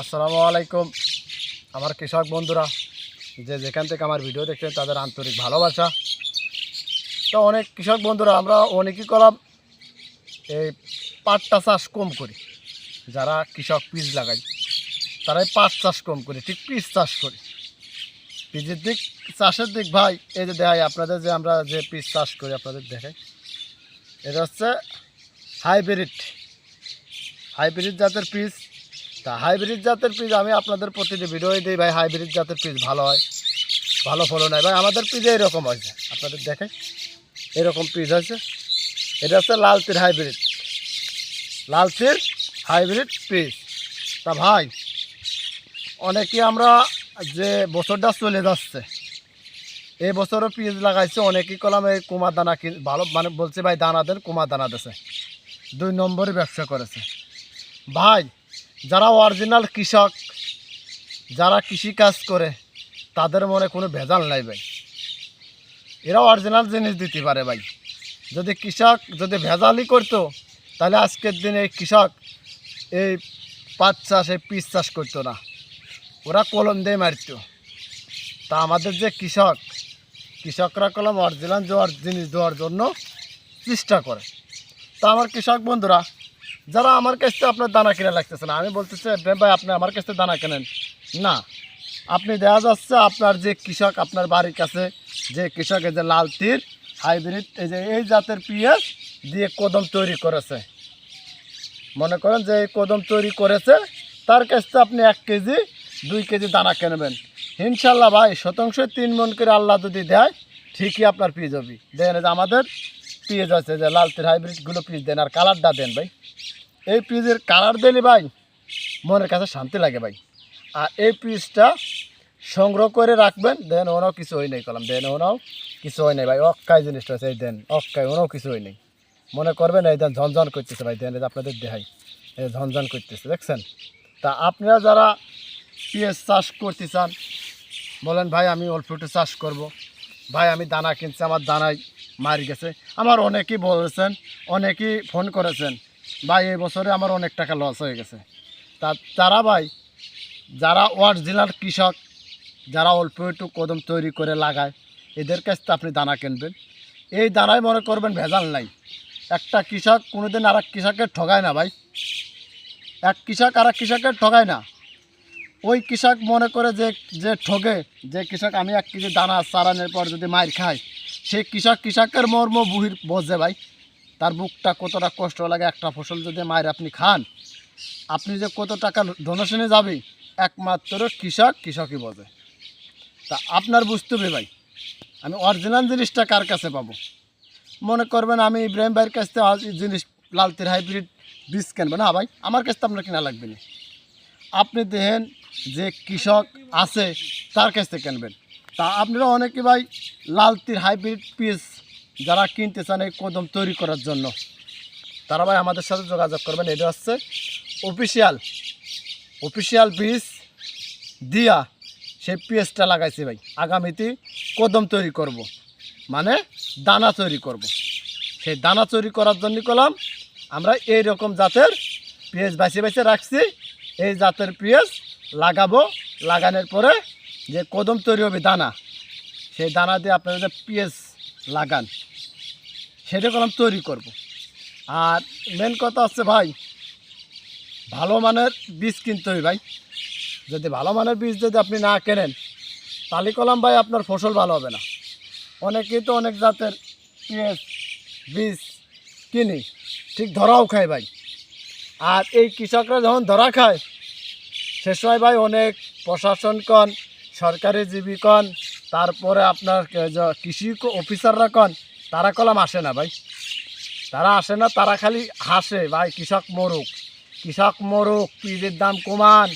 আসসালামু আলাইকুম। আমার কৃষক বন্ধুরা, যে যেখান থেকে আমার ভিডিও দেখছেন, তাদের আন্তরিক ভালোবাসা। তো অনেক কৃষক বন্ধুরা, আমরা অনেকই করলাম এই পাটটা চাষ কম করি। যারা কৃষক পিস লাগাই তারাই পাট চাষ কম করি, ঠিক পিস চাষ করি। পিসের দিক, চাষের দিক ভাই, এই যে দেখাই আপনাদের যে আমরা যে পিস চাষ করি, আপনাদের দেখাই। এটা হচ্ছে হাইব্রিড। হাইব্রিড জাতের পিস তা হাইব্রিড জাতের পিস আমি আপনাদের প্রতিটি ভিডিও দিই ভাই হাইব্রিড জাতের পিস ভালো হয়, ভালো ফলন হয়। ভাই, আমাদের পিজে এরকম হয়েছে। আপনাদের দেখেন, এরকম পিস হয়েছে। এটা হচ্ছে Lalteer hybrid Lalteer hybrid piece তা ভাই অনেকে আমরা যে বছরটা চলে যাচ্ছে, এই বছরও পিস লাগাইছে। অনেকেই কলাম এই কুমার দানা কিন ভালো মানে বলছে ভাই দানা দেন কুমার দানা দেছে। দুই নম্বরে ব্যবসা করেছে। ভাই যারা অরিজিনাল কৃষক, যারা কৃষি কাজ করে, তাদের মনে কোনো ভেজাল নাই ভাই। এরা অরিজিনাল জিনিস দিতে পারে ভাই। যদি কৃষক যদি ভেজালই করতো, তাহলে আজকের দিনে এই কৃষক এই পাট চাষ, এই পিস চাষ করতো না। ওরা কলম দিয়ে মারতো। তা আমাদের যে কৃষক, কৃষকরা কলম অরিজিনাল দেওয়ার জিনিস দেওয়ার জন্য চেষ্টা করে। তা আমার কৃষক বন্ধুরা যারা আমার কাছ থেকে আপনার দানা কিনে লাগতেছে না, আমি বলতেছি "ইব্রাহিম ভাই, আপনি আমার কাছ থেকে দানা কেনেন? না। আপনি দেখা যাচ্ছে আপনার যে কৃষক আপনার বাড়ির কাছে, যে কৃষক এই যে লাল তীর, হাইব্রিড, এই যে এই জাতের পিঁয়াজ দিয়ে কদম তৈরি করেছে। মনে করেন যে এই কদম তৈরি করেছে, তার কাছ থেকে আপনি এক কেজি, দুই কেজি দানা কিনবেন ইনশাল্লাহ ভাই, শতাংশ তিন মন করে আল্লাহ যদি দেয়, ঠিকই আপনার পিস হবে। দেন আমাদের পিস আছে, যে লাল তীর, হাইব্রিডগুলো পিস দেন, আর কালারটা দেন ভাই। এই পিসের কালার দিলে ভাই, মনের কাছে শান্তি লাগে ভাই। আর এই পিসটা সংগ্রহ করে রাখবেন, দেন ওনাও কিছু হয় নাই কলাম, দেন ওনাও কিছু হয় নাই ভাই। অক্কাই জিনিসটা আছে, এই দেন অক্কাই ওনাও কিছু হয় নাই। মনে করবেন এই দেন ঝনঝন করতেছে ভাই, দেন আপনাদের দেখাই, এই ঝনঝন করতেছে, দেখছেন? তা আপনারা যারা পিএস চাষ করতে চান, বলেন ভাই, আমি অল্প একটু চাষ করব। ভাই, আমি দানা কিনছি, আমার দানায় মারি গেছে। আমার অনেকেই বলেছেন, অনেকেই ফোন করেছেন ভাই, এই বছরে আমার অনেক টাকা লস হয়ে গেছে। তা তারা ভাই, যারা ওয়ার্ড অরিজিনাল কৃষক, যারা অল্প একটু কদম তৈরি করে লাগায়, এদের কাছ থেকে আপনি দানা কিনবেন। এই দানায় মনে করবেন ভেজাল নাই। একটা কৃষক কোনোদিন আর এক কৃষকের ঠগায় না ভাই। এক কৃষক আর এক কৃষকের ঠগায় না। ওই কৃষক মনে করে যে যে ঠগে, যে কৃষক আমি এক কেজি দানা চারানোর পর যদি মার খাই সেই কৃষক কৃষকের মর্ম বুহির বোঝে ভাই। তার বুকটা কতটা কষ্ট লাগে, একটা ফসল যদি মায়ের আপনি খান, আপনি যে কত টাকা ডোনেশনে যাবে, একমাত্র কৃষক কৃষকই বোঝে। তা আপনার বুঝতে হবে ভাই, আমি অরিজিনাল জিনিসটা কার কাছে পাবো? মনে করবেন আমি ইব্রাহিম ভাইয়ের কাছ থেকে জিনিস লালতির হাইব্রিড বীজ কিনবো। না ভাই, আমার কাছ থেকে আপনার কেনা লাগবে না। আপনি দেখেন যে কৃষক আছে, তার কাছ থেকে কিনবেন। তা আপনারা অনেকে ভাই লালতির হাইব্রিড পিস যারা কিনতে চান এই কদম তৈরি করার জন্য, তারা ভাই আমাদের সাথে যোগাযোগ করবেন এটা হচ্ছে অফিসিয়াল অফিসিয়াল বীজ দিয়া সেই পিএসটা লাগাইছি ভাই আগামীতে কদম তৈরি করব। মানে দানা তৈরি করব। সেই দানা তৈরি করার জন্য করলাম আমরা এই রকম জাতের পেঁয়াজ বাছে বাছে রাখছি এই জাতের পেঁয়াজ লাগাবো, লাগানোর পরে যে কদম তৈরি হবে দানা, সেই দানা দিয়ে আপনারা যে পেঁয়াজ লাগান। সেটা করলাম তৈরি করব। আর মেন কথা হচ্ছে ভাই, ভালো মানের বীজ কিনতে হবে ভাই। যদি ভালো মানের বীজ যদি আপনি না কেনেন, তাহলে কলাম ভাই আপনার ফসল ভালো হবে না। অনেকেই তো অনেক জাতের পেঁয়াজ, বীজ কিনি ঠিক ধরাও খায় ভাই। আর এই কৃষকরা যখন ধরা খায়, সে সময় ভাই অনেক প্রশাসন কন সরকারি জীবী কন তারপরে আপনার কৃষি অফিসাররা কন, তারা কলাম আসে না ভাই। তারা আসে না, তারা খালি হাসে, ভাই, কৃষক মরুক কৃষক মরুক পিজের দাম কমান,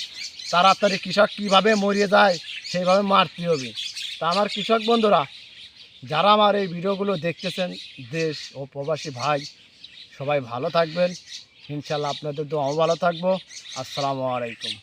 তাড়াতাড়ি কৃষক কীভাবে মরিয়ে যায়, সেইভাবে মারতে হবে। তা আমার কৃষক বন্ধুরা, যারা আমার এই ভিডিওগুলো দেখতেছেন, দেশ ও প্রবাসী ভাই, সবাই ভালো থাকবেন। ইনশাল্লাহ আপনাদের তো ভালো থাকব। আসসালামু আলাইকুম।